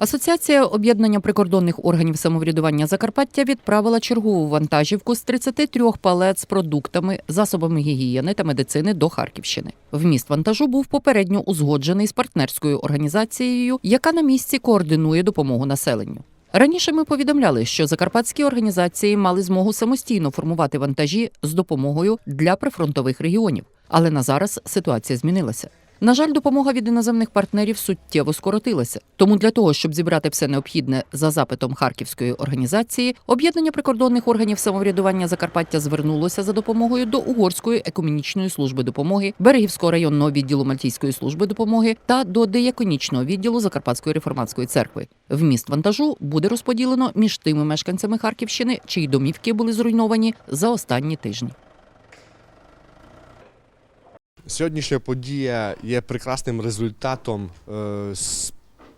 Асоціація об'єднання прикордонних органів самоврядування Закарпаття відправила чергову вантажівку з 33 палет з продуктами, засобами гігієни та медицини до Харківщини. Вміст вантажу був попередньо узгоджений з партнерською організацією, яка на місці координує допомогу населенню. Раніше ми повідомляли, що закарпатські організації мали змогу самостійно формувати вантажі з допомогою для прифронтових регіонів, але на зараз ситуація змінилася. На жаль, допомога від іноземних партнерів суттєво скоротилася. Тому для того, щоб зібрати все необхідне за запитом харківської організації, об'єднання прикордонних органів самоврядування Закарпаття звернулося за допомогою до Угорської екомунічної служби допомоги, Берегівського районного відділу Мальтійської служби допомоги та до деяконічного відділу Закарпатської реформатської церкви. Вміст вантажу буде розподілено між тими мешканцями Харківщини, чиї домівки були зруйновані за останні тижні. Сьогоднішня подія є прекрасним результатом е,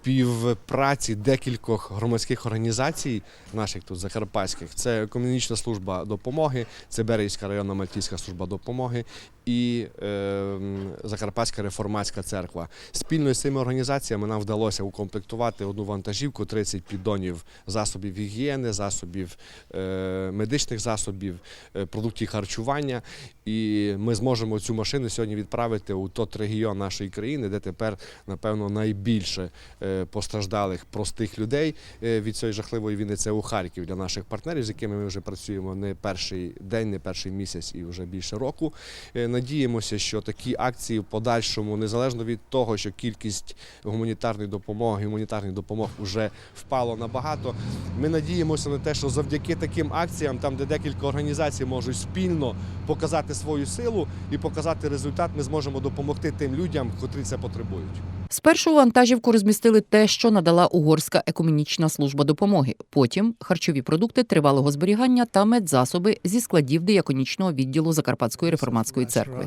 співпраці декількох громадських організацій, наших тут закарпатських. Це Комунічна служба допомоги, це Берегівська районна Мальтійська служба допомоги і е, Закарпатська реформатська церква. Спільно з цими організаціями нам вдалося укомплектувати одну вантажівку, 30 піддонів засобів гігієни, засобів е, медичних засобів, е, продуктів харчування. І ми зможемо цю машину сьогодні відправити у тот регіон нашої країни, де тепер, напевно, найбільше е, постраждалих простих людей е, від цієї жахливої війни. Це у Харків для наших партнерів, з якими ми вже працюємо не перший день, не перший місяць і вже більше року. Е, Надіємося, що такі акції в подальшому, незалежно від того, що кількість гуманітарної допомоги, гуманітарних допомог вже впало набагато. Ми надіємося на те, що завдяки таким акціям, там де декілька організацій можуть спільно показати свою силу і показати результат, ми зможемо допомогти тим людям, котрі це потребують. Спершу у вантажівку розмістили те, що надала Угорська екомунічна служба допомоги. Потім харчові продукти тривалого зберігання та медзасоби зі складів дияконічного відділу Закарпатської реформатської церкви.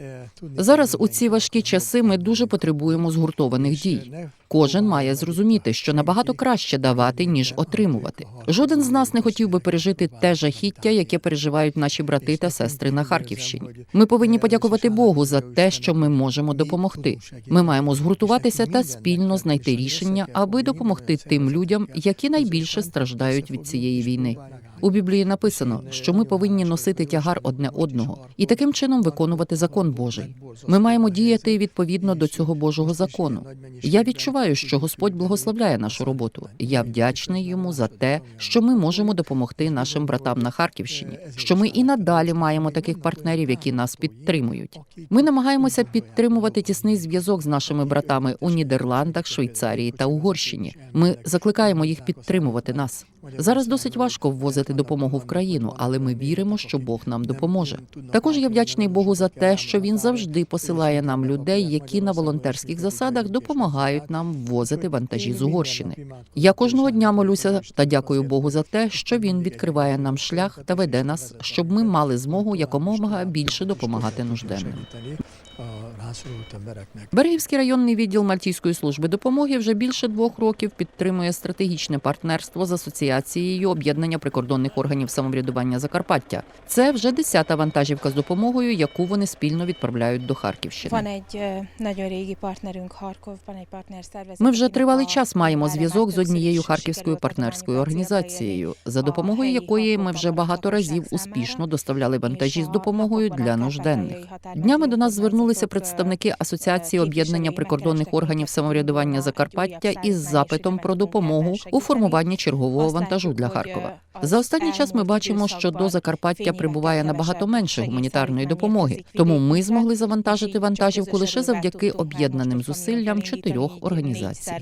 Е, Зараз у ці важкі часи ми дуже потребуємо згуртованих дій. Кожен має зрозуміти, що набагато краще давати ніж отримувати. Жоден з нас не хотів би пережити те жахіття, яке переживають наші брати та сестри на Харківщині. Ми повинні подякувати Богу за те, що ми можемо допомогти. Ми маємо згуртуватися та спільно знайти рішення, аби допомогти тим людям, які найбільше страждають від цієї війни. У Біблії написано, що ми повинні носити тягар одне одного і таким чином виконувати закон Божий. Ми маємо діяти відповідно до цього Божого закону. Я відчуваю, що Господь благословляє нашу роботу. Я вдячний йому за те, що ми можемо допомогти нашим братам на Харківщині. Що ми і надалі маємо таких партнерів, які нас підтримують. Ми намагаємося підтримувати тісний зв'язок з нашими братами у Нідерландах, Швейцарії та Угорщині. Ми закликаємо їх підтримувати нас. Зараз досить важко ввозити допомогу в країну, але ми віримо, що Бог нам допоможе. Також я вдячний Богу за те, що він завжди посилає нам людей, які на волонтерських засадах допомагають нам ввозити вантажі з Угорщини. Я кожного дня молюся та дякую Богу за те, що він відкриває нам шлях та веде нас, щоб ми мали змогу якомога більше допомагати нужденним. Берегівський районний відділ Мальтійської служби допомоги вже більше двох років підтримує стратегічне партнерство з асоціацією об'єднання прикордонних органів самоврядування Закарпаття. Це вже десята вантажівка з допомогою, яку вони спільно відправляють до Харківщини. Harkovban. Ми вже тривалий час маємо зв'язок з однією харківською партнерською організацією, за допомогою якої ми вже багато разів успішно доставляли вантажі з допомогою для нужденних. Днями до нас звернулися представники Асоціації об'єднання прикордонних органів самоврядування Закарпаття із запитом про допомогу у формуванні чергового вантажу для Харкова. За останній час ми бачимо, що до Закарпаття прибуває набагато менше гуманітарної допомоги, тому ми змогли завантажити вантажівку лише завдяки об'єднаним зусиллям чотирьох організацій.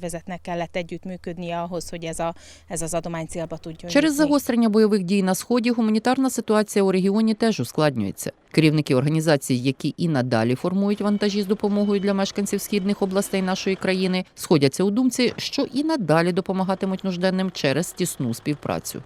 Через загострення бойових дій на сході гуманітарна ситуація у регіоні теж ускладнюється. Керівники організацій, які і надалі формують вантажі з допомогою для мешканців східних областей нашої країни, сходяться у думці, що і надалі допомагатимуть нужденним через тісну співпрацю.